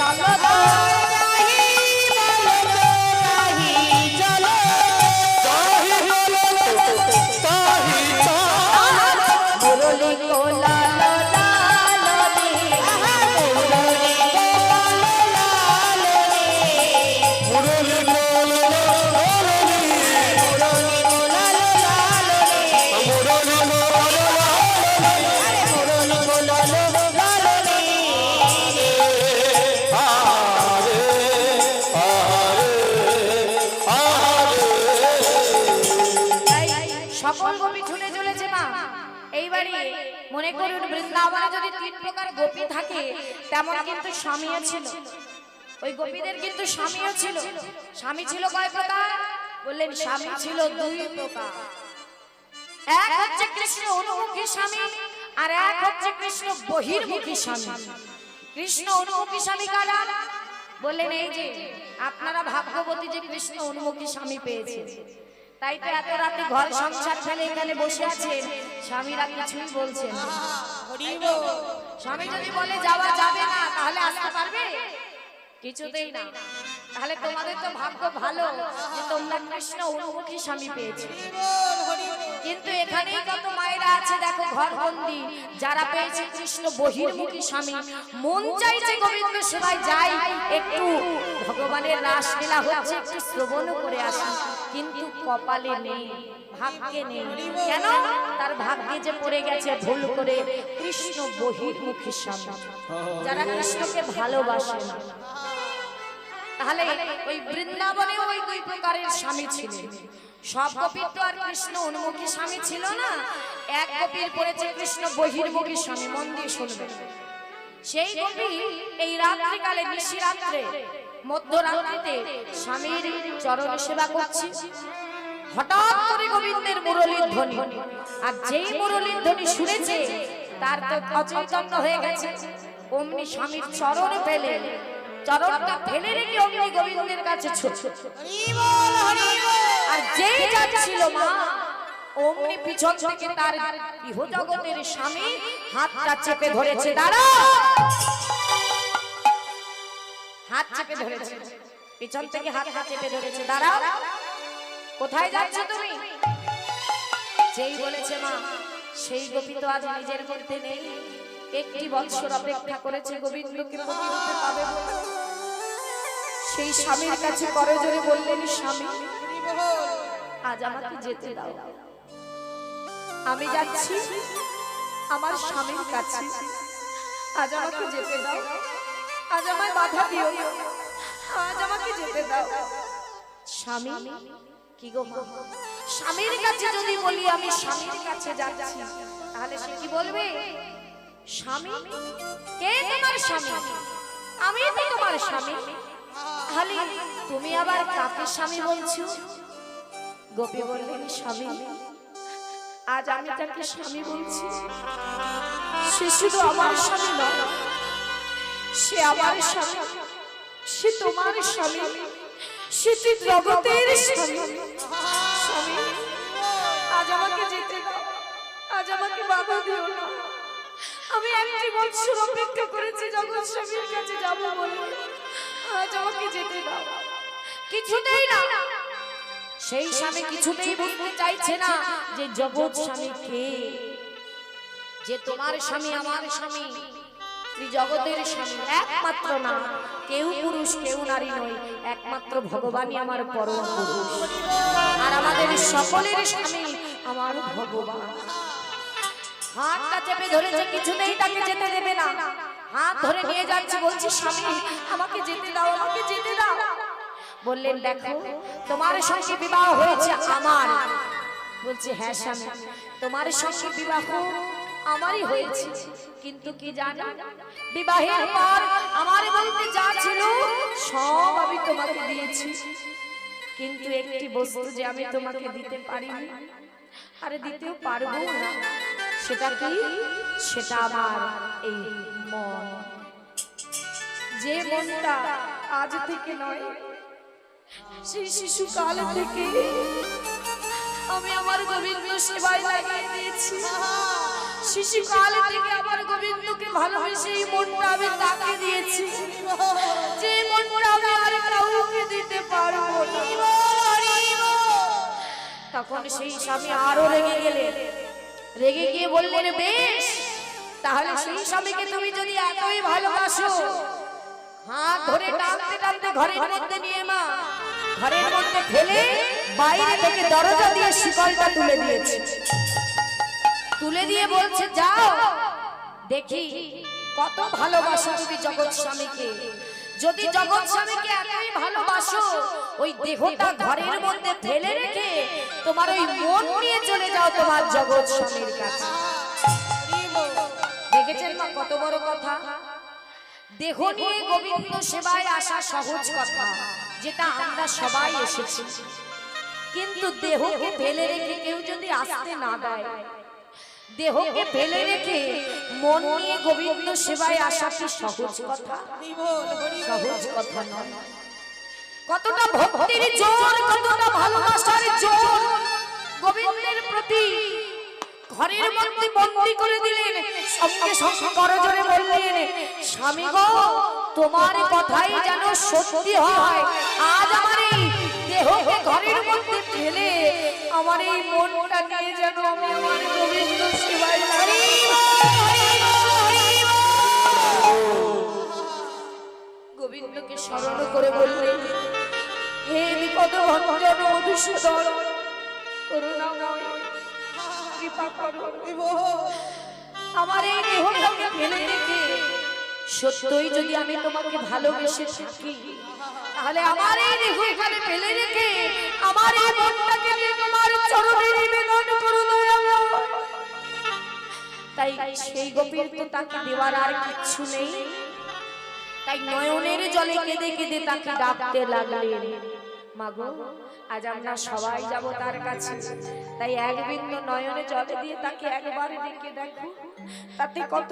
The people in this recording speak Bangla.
চলো মনে করুন বৃন্দাবনে যদি তিন প্রকার গোপী থাকে তেমন কিন্তু স্বামীও ছিল। ওই গোপীদের কিন্তু স্বামীও ছিল। স্বামী ছিল কয় প্রকার? বললেন স্বামী ছিল দুই প্রকার। এক হচ্ছে কৃষ্ণ অনুমুখী স্বামী আর এক হচ্ছে কৃষ্ণ বহির্মুখী স্বামী। কৃষ্ণ অনুমুখী স্বামী কারা? বললেন এই যে আপনারা ভাগ্যবতী যে কৃষ্ণ অনুমুখী স্বামী পেয়েছে। তাই তো এত রাতে ঘর সংসার ফেলে এখানে বসে আছেন। স্বামীরা কিছুই বলছেন না। স্বামী যদি বলে যাওয়া যাবে না তাহলে আসতে পারবে? কিছুতেই না। তাহলে তোমাদের তো ভাগ্য ভালো যে তোমরা কৃষ্ণ অনুমুখী স্বামী পেয়েছ। কিন্তু এখানেই কত মায়েরা আছে দেখো ঘর বন্দি যারা পেয়েছে কৃষ্ণ বহির্মুখী স্বামী মন চাইছে গোবিন্দ সেবায় যাই। একটু ভগবানের রাসলীলা হচ্ছে একটু শ্রবণ করে আসি কিন্তু কপালে নেই, ভাগ্যে নেই। কেন? তার ভাগ্যে যে পড়ে গেছে ভুল করে কৃষ্ণ বহির্মুখী স্বামী। যারা কৃষ্ণকে ভালোবাসে তাহলে ওই বৃন্দাবনে ওই দুই প্রকারের স্বামী ছিলেন। সব কপির তো আর কৃষ্ণ উন্মুখী স্বামী ছিল না। এক কপির পড়েছে কৃষ্ণ বহির্মুখী স্বামী, মন দিয়ে সেই কপি এই রাত্রিকালে নিশি রাত্রে মধ্যরাত্রিতে স্বামীর চরণ সেবা করছি। হঠাৎ করে গোবিন্দের মুরলীর ধ্বনি। আর যেই মুরলীর ধ্বনি শুনেছে, তার তো অচৈতন্য হয়ে গেছে। অমনি স্বামীর চরণ ফেলে, চরণটা ফেলে রেখে অমনি গোবিন্দের কাছে আর যেই যাচ্ছিল মা, অমনি পিছন থেকে তার ইহজগতের স্বামী হাতটা চেপে ধরেছে দাঁড়া চেপে ধরেছে। পিছন থেকে হাতটা চেপে ধরেছে। দাঁড়া কোথায় যাচ্ছ তুমি? যেই বলেছে মা সেই গোপী তো আজ নিজের মধ্যে নেই। একটি বৎসর অপেক্ষা করেছে গোবিন্দকে পাবে সেই স্বামীর কাছে করজোরে বললেন স্বামী আজ আমাকে যেতে দাও। আমি যাচ্ছি আমার স্বামীর কাছে। আজ আমাকে যেতে দাও। আজ আমায় বাধা দিও। না। স্বামীর কাছে যদি বলি আমি স্বামীর কাছে যাচ্ছি, তাহলে সে কি বলবে? স্বামী, কে তোমার স্বামী। খালি তুমি আবার কাকে স্বামী বলছো? গোপী বললেন, স্বামী, আজ আমি তাকে স্বামী বলছি। সে শুধু আমার স্বামী নয়, সে আমার স্বামী। সে তোমার স্বামী। সে তুই জগতের স্বামী। আজ আমাকে যেতে আজ আমাকে বাধা দিও না। আমি একটি বছর অপেক্ষা করেছি জগৎ স্বামীর কাছে যাব বলে। আজ আমাকে যেতে দাও। কিছুতেই না। সেই স্বামী কিছুতেই বুঝতে চাইছে না যে জগৎ স্বামী কে। যে তোমার স্বামী আমার স্বামী। জগতের স্বামী একমাত্র না কেউ পুরুষ, কেউ নারী নয় একমাত্র ভগবানই আমার পরম পুরুষ। আর আমাদের সকলের স্বামী আমার ভগবান। হাতটা চেপে ধরেছে, কিছুতেই তাকে যেতে দেবে না। হাত ধরে নিয়ে যাচ্ছে, বলছে, স্বামী, আমাকে যেতে দাও, আমাকে যেতে দাও। বললেন, দেখো, তোমার সঙ্গে বিবাহ হয়েছে আমার। বলছে হ্যাঁ স্বামী, তোমার সঙ্গে বিবাহ আমারই হয়েছে। কিন্তু কি জানো? বিবাহের পর আমার বলতে যা ছিল, সব আমি তোমাকে দিয়েছি। কিন্তু একটি বস্তু যে আমি তোমাকে দিতে পারিনি, আরে দিতেও পারব না, সেটা কি? সেটা আমার এই মন। যে মনটা আজ থেকে নয়, সেই শিশু শিশুকাল থেকে আমি আমার গোবিন্দ সেবায় লাগিয়ে দিয়েছি। শিশুকাল থেকে আমার গোবিন্দকে ভালোবেসে এই মনটা আমি তাকে দিয়েছি। যে মনটা আমি আর কাউকে দিতে পারব তখন সেই স্বামী আরও রেগে গেলে। রেগে গিয়ে বললেন বেশ, তাহলে সেই স্বামীকে তুমি যদি এতই ভালোবাসো, হাত ধরে টানতে টানতে ঘরের মধ্যে নিয়ে মা, ঘরের মধ্যে ফেলে বাইরে থেকে দরজা দিয়ে শিকলটা তুলে দিয়েছে। তুলে দিয়ে বলছে, যাও। দেখি কত ভালোবাসো তুমি জগৎ স্বামীকে। যদি জগৎ স্বামীকে এতই ভালোবাসো, ওই দেহটা ঘরের মধ্যে ফেলে রেখে তোমার ওই মন নিয়ে চলে যাও তোমার জগৎ স্বামীর কাছে। দেখেছেন মা কত বড় কথা? দেহ নিয়ে গোবিন্দ সেবায় আসা সহজ কথা, যেটা আমরা সবাই এসেছি। কিন্তু দেহকে ফেলে রেখে কেউ যদি আসতে না দেয় দেহকে ফেলে রেখে মন নিয়ে গোবিন্দ সেবায় আসা কি সহজ কথা? সহজ কথা নয়। কতটা ভক্তির জোর কতটা ভালোবাসার জোর গোবিন্দের প্রতি ঘরের মধ্যে বন্দি করে দিলেন সঙ্গে সঙ্গে করজোরে বললেন স্বামী গো তোমার কথাই যেন সত্যি হয়। আজ আমার আমার এই মনটা নিয়ে যেন আমি আমার গোবিন্দ সেবায় গোবিন্দকে স্মরণ করে বললেন হে বিপদ ভঞ্জন মধুসূদন করুণাময় কৃপা করো। আমার এই দেহটাকে ফেলে রেখে সত্যই যদি আমি তোমাকে ভালোবেসে থাকি তাহলে আমার এই দেহ এখানে ফেলে রেখে আমার এই মনটাকে তোমার চরণে নিবেদন করো। তাই সেই গোপীর তো তাকে দেওয়ার আর কিচ্ছু নেই। তাই নয়নের জলে কেঁদে কেঁদে তাকে ডাকতে লাগলেন। মাগো আজ আমরা সবাই যাব তার কাছে। তাই এক বিন্দু নয়নে জলে দিয়ে তাকে একবার ডেকে দেখো। তাতে কত